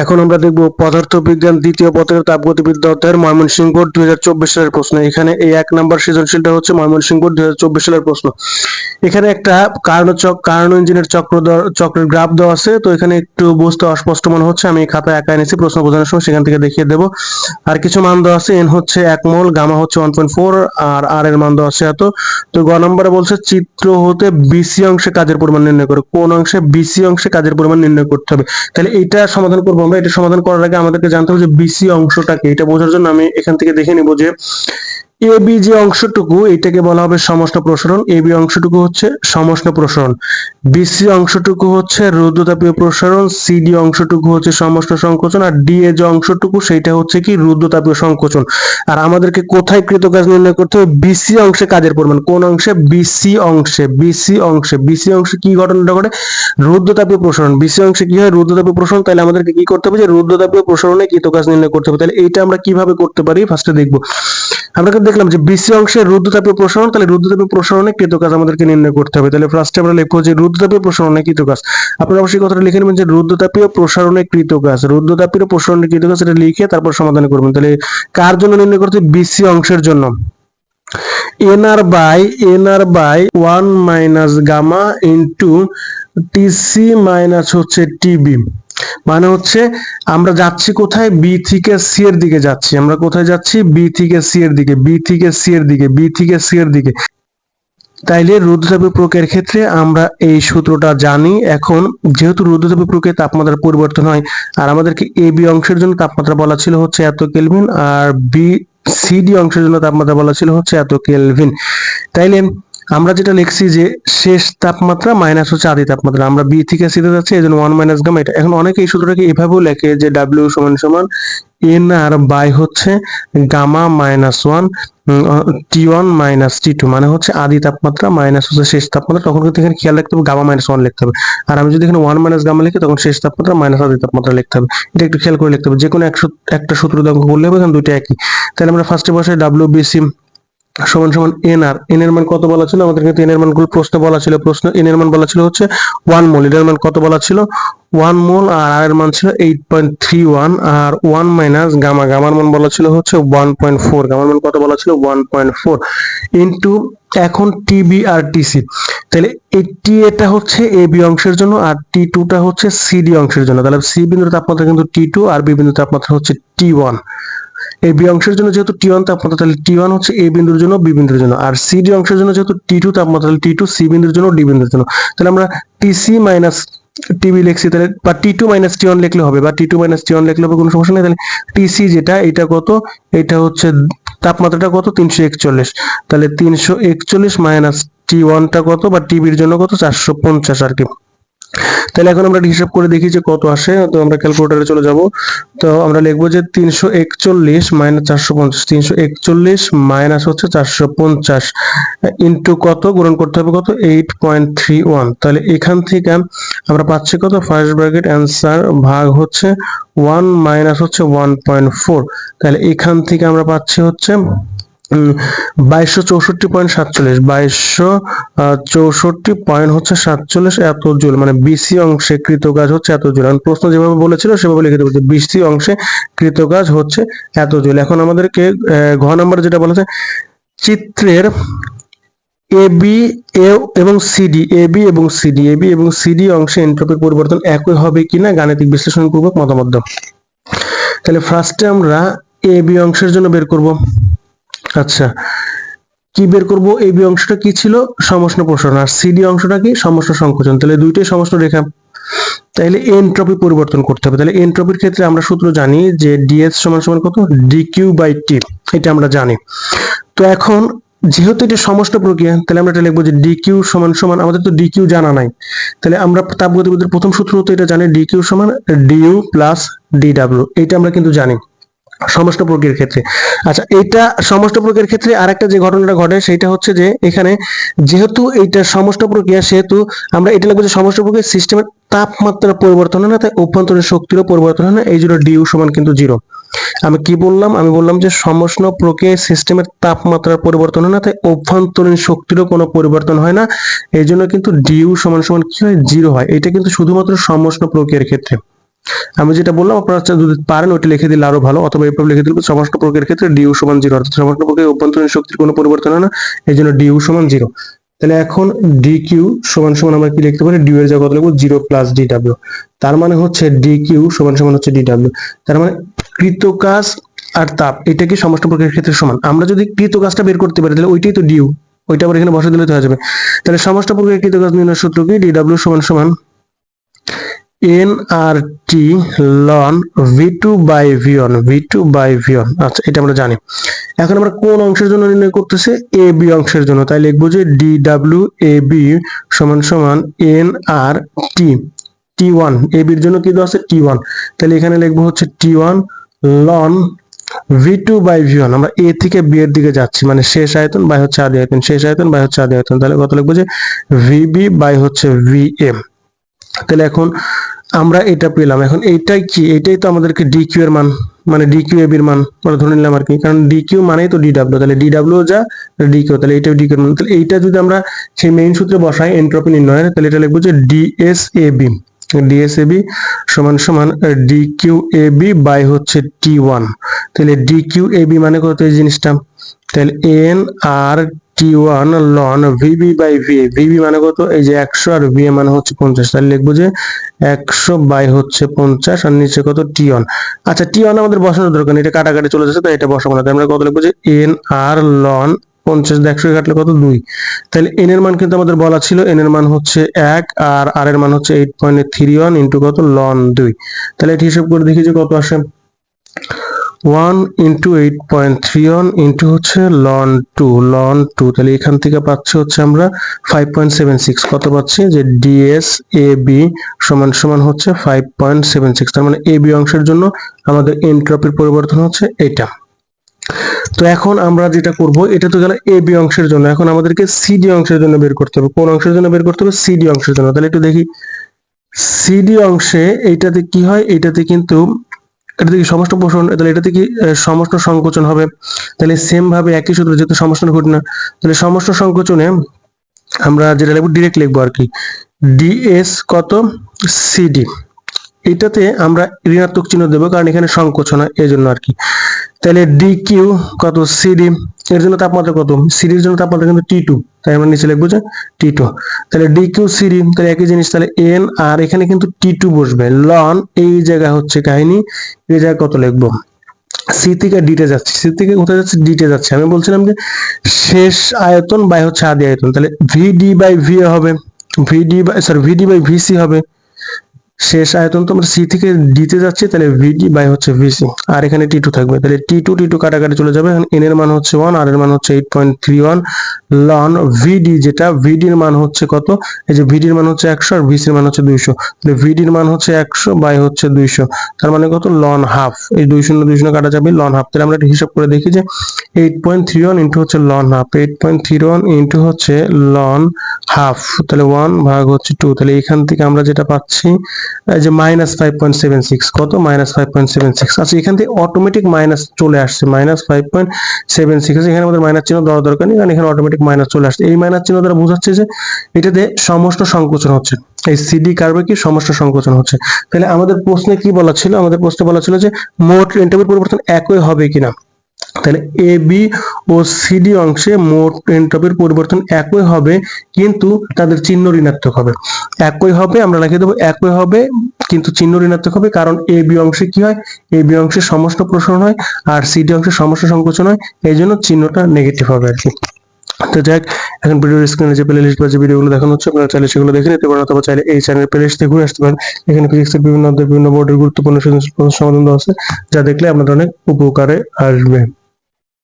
এখন আমরা দেখব পদার্থবিজ্ঞান দ্বিতীয় পত্রের তাপগতিবিদ্যা অধ্যায়ের ময়মনসিংহ দুই হাজার চব্বিশ সালের প্রশ্ন। এখানে এই এক নম্বর সৃজনশীলটা হচ্ছে ময়মনসিংহ দুই হাজার চব্বিশ সালের প্রশ্ন। এখানে একটা কার্ন চক কার্ন ইঞ্জিনের চক্র চক্রের গ্রাফ দেওয়া আছে, তো এখানে একটু বুঝতে অস্পষ্ট মনে হচ্ছে, আমি খাতায় একা এনেছি, প্রশ্ন বোঝানোর সময় সেখান থেকে দেখিয়ে দেবো। আর কিছু মান দেওয়া আছে এন হচ্ছে এক মোল, গামা হচ্ছে ওয়ান পয়েন্ট ফোর আর আর এর মান দেওয়া আছে এত। তো গ নম্বরে বলছে চিত্র হতে বিসি অংশে কাজের পরিমাণ নির্ণয় করো, কোন অংশে বিসি অংশে কাজের পরিমাণ নির্ণয় করতে হবে। তাহলে এটা সমাধান করব আমরা এটা সমাধান করার আগে আমাদেরকে জানতে হবে যে বিসি অংশটাকে এটা বোঝার জন্য আমি এখান থেকে দেখে নিব যে এ বি যে অংশটুকু, এটাকে বলা হবে সমষ্ণ প্রসারণ। এ বি অংশটুকু হচ্ছে সমষ্ণ প্রসারণ। বিসি অংশটুকু হচ্ছে রুদ্রতাপীয় প্রসারণ। সিডি অংশটুকু হচ্ছে সমষ্ণ সংকোচন। আর ডি এ যে অংশটুকু সেটা হচ্ছে কি রুদ্রতাপীয় সংকোচন। আর আমাদেরকে কোথায় কৃতকাজ নির্ণয় করতে হবে? বিসি অংশে কাজের পরিমাণ। কোন অংশে? বিসি অংশে। বিসি অংশে। বিসি অংশে কি ঘটনাটা ঘটে? রুদ্রতাপীয় প্রসারণ। বিসি অংশে কি হয়? রুদ্রতাপীয় প্রসারণ। তাহলে আমাদেরকে কি করতে হবে? যে রুদ্রতাপীয় প্রসারণে কৃতকাজ নির্ণয় করতে হবে। তাহলে এইটা আমরা কীভাবে করতে পারি? ফার্স্টে দেখব। আমরা দেখলাম যে বিসি অংশে রুদ্রতাপীয় প্রসারণ, তাহলে রুদ্রতাপীয় প্রসারণে কৃতকাজ আমাদেরকে নির্ণয় করতে হবে। তাহলে ফার্স্টে আমরা লিখব যে রুদ্রতাপীয় প্রসারণে কৃতকাজ আপনারা অবশ্যই কথাটা লিখে নেবেন যে রুদ্রতাপীয় প্রসারণে কৃতকাজ রুদ্রতাপীয় প্রসারণে কৃতকাজ এটা লিখে তারপর সমাধান করবেন। তাহলে কার জন্য নির্ণয় করতে বিসি অংশের জন্য। N R by N R by one minus gamma into T C minus হচ্ছে টিবি মানে হচ্ছে আমরা যাচ্ছি কোথায়? বি থেকে সি এর দিকে যাচ্ছি। আমরা কোথায় যাচ্ছি? বি থেকে সি এর দিকে বি থেকে সি এর দিকে বি থেকে সি এর দিকে। তাইলে রুদ্রতাপীয় প্রক্রিয়ার ক্ষেত্রে আমরা এই সূত্রটা জানি। এখন যেহেতু রুদ্রতাপীয় প্রক্রিয়ার তাপমাত্রার পরিবর্তন হয়, আর আমাদেরকে এ বি অংশের জন্য তাপমাত্রা বলা ছিল হচ্ছে এত কেলভিন, আর বি সিডি অংশের জন্য তাপমাত্রা বলা ছিল হচ্ছে এত কেলভিন। তাইলে আমরা যেটা লিখছি যে শেষ তাপমাত্রা মাইনাস হচ্ছে আদি তাপমাত্রা। আমরা বি থেকে সিতে যাচ্ছি, এই জন্য ওয়ান মাইনাস গামা এটা। এখন অনেকে এই সূত্রটাকে এভাবেও লেখে যে ডাব্লিউ সমান সমান এন আর বাই হচ্ছে gamma minus one T one minus T two মানে হচ্ছে আদি তাপমাত্রা মাইনাস হচ্ছে শেষ তাপমাত্রা। তখন কিন্তু এখানে খেয়াল রাখতে হবে গামা মাইনাস ওয়ান লিখতে হবে। আর আমি যদি এখানে ওয়ান মাইনাস গামা লিখি, তখন শেষ তাপমাত্রা মাইনাস আদি তাপমাত্রা লিখতে হবে। এটা একটু খেয়াল করে লিখতে হবে। যে কোনো একশো একটা সূত্র দিয়ে অঙ্ক করলে হবে এখানে দুইটা একই। তাহলে আমরা ফার্স্টে বসে ডাব্লিউ বিসি সমান সমান এন আর এন এর মান কত বলা ছিল? আমাদের কিন্তু এন এর মানগুলো প্রশ্ন বলা ছিল। প্রশ্ন এন এর মান বলা ছিল হচ্ছে ওয়ান মোল এর মান কত বলা ছিল? ওয়ান মোল আর আর এর মান ছিল এইট পয়েন্ট থ্রি ওয়ান আর ওয়ান মাইনাস গামা গামার মান বলা ছিল হচ্ছে ওয়ান পয়েন্ট ফোর গামার মান কত বলা ছিল? ওয়ান পয়েন্ট ফোর ইন্টু এখন টিবি আর টিসি তাহলে এই টি এটা হচ্ছে এ বি অংশের জন্য আর টি টুটা হচ্ছে সিডি অংশের জন্য। তাহলে সি বিন্দুর তাপমাত্রা কিন্তু টি টু আর বি বিন্দুর তাপমাত্রা হচ্ছে টি ওয়ান এই বি অংশের জন্য যেহেতু টি ওয়ান তাপমাত্রা, তাহলে টি ওয়ান হচ্ছে এ বিন্দুর জন্য বি বিন্দুর জন্য। আর সি ডি অংশের জন্য যেহেতু টি টু তাপমাত্রা, তাহলে টি টু সি বিন্দুর জন্য ডি বিন্দুর জন্য। তাহলে আমরা টিসি মাইনাস টিবি লিখছি, তাহলে বা T two minus T one লিখলে হবে, বা T two minus T one লিখলে হবে কোনো সমস্যা নেই। তাহলে টিসি যেটা, এটা কত? এটা হচ্ছে তাপমাত্রাটা কত? তিনশো একচল্লিশ। তাহলে তিনশো একচল্লিশ মাইনাস টি ওয়ানটা কত? বা টিবির জন্য কত? চারশো পঞ্চাশ আর কি। তাহলে এখন আমরা হিসাব করে দেখি যে কত আসে, তো আমরা ক্যালকুলেটারে চলে যাব। তো আমরা লিখব যে তিনশো একচল্লিশ মাইনাস চারশো পঞ্চাশ, তিনশো একচল্লিশ মাইনাস হচ্ছে চারশো পঞ্চাশ। ইন্টু কত? গুণন করতে হবে কত? এইট পয়েন্ট থ্রি ওয়ান তাহলে এখান থেকে আমরা পাচ্ছি কত? ফার্স্ট ব্র্যাকেট অ্যান্সার ভাগ হচ্ছে ওয়ান মাইনাস হচ্ছে ওয়ান পয়েন্ট ফোর তাহলে এখান থেকে আমরা পাচ্ছি হচ্ছে বাইশশো চৌষট্টি পয়েন্ট সাতচল্লিশ। বাইশশো চৌষট্টি পয়েন্ট হচ্ছে সাতচল্লিশ এত জুল মানে বিসি অংশে কৃতকাজ হচ্ছে এত জুল। প্রশ্ন যেভাবে বলেছিল, সেভাবে লিখে বিসি অংশে কৃতকাজ হচ্ছে এত জুল। এখন আমাদেরকে ঘ নম্বর যেটা বলেছে চিত্রের এ এবং সিডি এ, বি এবং সিডি এ, বি এবং সিডি অংশে এন্ট্রপির পরিবর্তন একই হবে কিনা গাণিতিক বিশ্লেষণ পূর্বক মতামত তাহলে ফার্স্টে আমরা এ, বি অংশের জন্য বের করব। আচ্ছা কি বের করব? এই বি অংশটা কি ছিল? সমষ্ণ প্রসারণ। আর সিডি অংশটা কি? সমষ্ণ সংকোচন। তাহলে দুইটাই সমষ্ণ রেখা। তাহলে এনট্রপি পরিবর্তন করতে হবে। তাহলে এনট্রপির ক্ষেত্রে আমরা সূত্র জানি যে ডিএস সমান সমান কত? D Q by T. এটা আমরা জানি। তো এখন যেহেতু এটা সমষ্ণ প্রক্রিয়া, তাহলে আমরা এটা লিখব যে ডিকিউ সমান সমান, আমাদের তো ডিকিউ জানা নাই। তাহলে আমরা তাপগতিবিদ্যার প্রথম সূত্র তো এটা জানি ডিকিউ সমান ডিইউ প্লাস ডি ডিডাব্লিউ এটা আমরা কিন্তু জানি। সমস্ত প্রক্রিয়ার ক্ষেত্রে। আচ্ছা এইটা সমস্ত প্রক্রিয়ার ক্ষেত্রে আরেকটা যে ঘটনাটা ঘটে সেটা হচ্ছে যে এখানে যেহেতু এইটা সমস্ত প্রক্রিয়া, সেহেতু আমরা এটা লিখব যে সমস্ত প্রক্রিয়া সিস্টেমের তাপমাত্রার পরিবর্তন হয় না, তাই অভ্যন্তরীণ শক্তিরও পরিবর্তন হয় না, এই জন্য ডিউ সমান কিন্তু জিরো আমি কি বললাম? আমি বললাম যে সমষ্ণ প্রক্রিয়া সিস্টেমের তাপমাত্রার পরিবর্তন হয় না, তাই অভ্যন্তরীণ শক্তিরও কোনো পরিবর্তন হয় না, এই জন্য কিন্তু ডিউ সমান সমান কি হয়? জিরো হয়। এটা কিন্তু শুধুমাত্র সমষ্ণ প্রক্রিয়ার ক্ষেত্রে। আমি যেটা বললাম, আপনারা যদি পারেন ওইটা লিখে দিলে আরও ভালো। অথবা এইভাবে লিখে দিলে সমস্ত প্রকারের ক্ষেত্রে ডিউ সমান জিরো অর্থাৎ সমস্ত প্রকারের অভ্যন্তরীণ শক্তির কোনো পরিবর্তন হয় না, এই জন্য ডিউ সমান জিরো তাহলে এখন ডি কিউ সমান সমান আমরা কি লিখতে পারি? ডিউ এর জায়গা কত লিখব জিরো প্লাস ডি ডাব্লিউ তার মানে হচ্ছে ডি কিউ সমান সমান হচ্ছে ডি ডাব্লিউ তার মানে কৃত কাজ আর তাপ, এটা কি সমস্ত প্রকারের ক্ষেত্রে সমান? আমরা যদি কৃত কাজটা বের করতে পারি, তাহলে ওইটাই তো ডিউ ওইটা আবার এখানে বসে দিলে তো হয়ে যাবে। তাহলে সমস্ত প্রকারের কৃত কাজ নির্ণয় সূত্র কি? ডি ডাব্লিউ সমান সমান N R T ln V two by V V two by V আচ্ছা এটা আমরা জানি। এখন আমরা কোন অংশের জন্য নির্ণয় করতেছে? এ বি অংশের জন্য। তাই লিখব যে ডি ডাব্লিউ এ বি সমান সমান এন আর টি টি ওয়ান এ বির জন্য কি দেওয়া আছে? টি ওয়ান তাহলে এখানে লিখব হচ্ছে T one ln V two by V one আমরা এ থেকে বি এর দিকে যাচ্ছি মানে শেষ আয়তন বাই হচ্ছে আদি আয়তন, শেষ আয়তন বাই হচ্ছে আদি আয়তন। তাহলে কত লিখব যে ভিবি বাই হচ্ছে ভি এম তাহলে এখন আমরা এটা পেলাম। এখন এইটাই কি? এইটাই তো আমাদেরকে ডি কিউ এর মান মানে ডি কিউ এবির মান মানে ধরে নিলাম আর কি। কারণ ডি কিউ মানেই তো ডি ডাব্লিউ তাহলে ডি ডাব্লিউ যা ডি কিউ তাহলে এইটাও ডি কিউ মান। তাহলে এইটা যদি আমরা সেই মেইন সূত্রে বসাই এন্ট্রপি নির্ণয়ের, তাহলে এটা লিখব যে D S A B D S A B সমান সমান D Q A B by হচ্ছে টি ওয়ান তাহলে ডি কিউ এ বি মানে কত এই জিনিসটা? তাহলে N R T one ln V B by V V B মানে কত? এই যে একশো আর ভি মানে হচ্ছে পঞ্চাশ। তাহলে লিখব যে একশো বাই হচ্ছে পঞ্চাশ আর নিচে কত? টি ওয়ান আচ্ছা টি ওয়ান আমাদের বসানোর দরকার এটা কাটাকাটি চলে যাচ্ছে, তাই এটা বসাবো না। আমরা কত লিখব যে এন আর লন পঞ্চাশ একশো কাটলে কত? দুই। তাহলে এন এর মান কিন্তু আমাদের বলা ছিল এন এর মান হচ্ছে এক আর আর এর মান হচ্ছে eight point three one into কত? লন দুই। তাহলে এটা হিসেব করে দেখি যে কত আসে। One into eight point three one into হচ্ছে লন টু লন টু তাহলে এখান থেকে পাচ্ছি হচ্ছে আমরা ফাইভ পয়েন্ট সেভেন সিক্স কত পাচ্ছি? যে ডিএস এ বি সমান সমান হচ্ছে ফাইভ পয়েন্ট সেভেন সিক্স তার মানে এ বি অংশের জন্য আমাদের এন্ট্রপির পরিবর্তন হচ্ছে এটা। তো এখন আমরা যেটা করব, এটা তো গেল এ বি অংশের জন্য। এখন আমাদেরকে সিডি অংশের জন্য বের করতে হবে। কোন অংশের জন্য বের করতে হবে? সিডি অংশের জন্য। তাহলে একটু দেখি। সিডি অংশে এইটাতে কি হয়? এইটাতে কিন্তু এটাতে কি সমস্ত পোষণ তাহলে এটা কি সমষ্ট সংকোচন হবে? তাহলে সেম ভাবে একই সূত্র, যেহেতু সমষ্ট ঘটে না, তাহলে সমস্ত সংকোচনে আমরা যেটা লিখব ডিরেক্ট লিখব আর কি। ডিএস কত? সিডি এটাতে আমরা ঋণাত্মক চিহ্ন দেবো, কারণ এখানে সংকোচন হয় এই জন্য আর কি। তাহলে ডি কিউ কত? সিডি এর জন্য তাপমাত্রা কত? সিডির জন্য তাপমাত্রা কিন্তু টি টু তাই আমরা নিচে লিখব যে টি টু তাহলে ডি কিউ সিডি তাহলে একই জিনিস, তাহলে এন আর এখানে কিন্তু টি টু বসবে। লন এই জায়গায় হচ্ছে কাহিনী, এই জায়গায় কত লিখব? সি থেকে ডিতে যাচ্ছে সি থেকে কোথায় যাচ্ছে? ডিতে যাচ্ছে। আমি বলছিলাম যে শেষ আয়তন বাই হচ্ছে আদি আয়তন, তাহলে ভিডি বাই ভি হবে V D by sorry V D by V C হবে। শেষ আয়তন তো আমরা সি থেকে ডিতে যাচ্ছে, তাহলে ভিডি বাই হচ্ছে ভিসি আর এখানে টি টু থাকবে, তাহলে টি টু টি টু কাটাকাটি চলে যাবে এন এর মান হচ্ছে ওয়ান আর এর মান হচ্ছে eight point three one ln V D যেটা ভিডির মান হচ্ছে কত? এই যে ভিডির মান হচ্ছে একশো, আর ভিসির মান হচ্ছে দুইশো। তাহলে ভিডির মান হচ্ছে একশো বাই হচ্ছে দুইশো। তার মানে কত? লন হাফ এই দুই শূন্য দুই শূন্য কাটা যাবে লন হাফ তাহলে আমরা একটা হিসাব করে দেখি যে eight point three one into হচ্ছে ln half eight point three one into হচ্ছে লন হাফ তাহলে ওয়ান ভাগ হচ্ছে টু তাহলে এখান থেকে আমরা যেটা পাচ্ছি যে minus five point seven six কত? Minus five point seven six আচ্ছা এখান থেকে অটোমেটিক মাইনাস চলে আসছে। Minus five point seven six এখানে আমাদের মাইনাস চিহ্ন দেওয়ার দরকার নেই, কারণ এখানে অটোমেটিক মাইনাস চলে আসছে। এই মাইনাস চিহ্ন দ্বারা বোঝাচ্ছে যে এটাতে সমস্ত সংকোচন হচ্ছে। এই সিডি কার্ভে কি সমস্ত সংকোচন হচ্ছে? তাহলে আমাদের প্রশ্নে কি বলা ছিল? আমাদের প্রশ্নে বলা ছিল যে মোট এন্ট্রপির পরিবর্তন একই হবে কিনা? তাহলে এ বি ও সিডি অংশে মোট এন্ট্রপির পরিবর্তন একই হবে, কিন্তু তাদের চিহ্ন ঋণাত্মক হবে। একই হবে, আমরা লিখে দেবো একই হবে, কিন্তু চিহ্ন ঋণাত্মক হবে, কারণ এ বি অংশে কি হয়? এ বি অংশে সমস্ত প্রসারণ হয়, আর সিডি অংশে সমস্ত সংকোচন হয়, এই জন্য চিহ্নটা নেগেটিভ হবে আর কি। তো যাক, এখন ভিডিওর স্ক্রিনে যে প্লে লিস্ট বা যে ভিডিওগুলো দেখানো হচ্ছে, আপনারা চাইলে সেগুলো দেখে নিতে পারেন, অথবা চাইলে এই চ্যানেলের প্লে লিস্ট থেকে ঘুরে আসতে পারেন। এখানে ফিজিক্সের বিভিন্ন বিভিন্ন বোর্ডের গুরুত্বপূর্ণ সমাধান দেওয়া আছে, যা দেখলে আপনাদের অনেক উপকারে আসবে।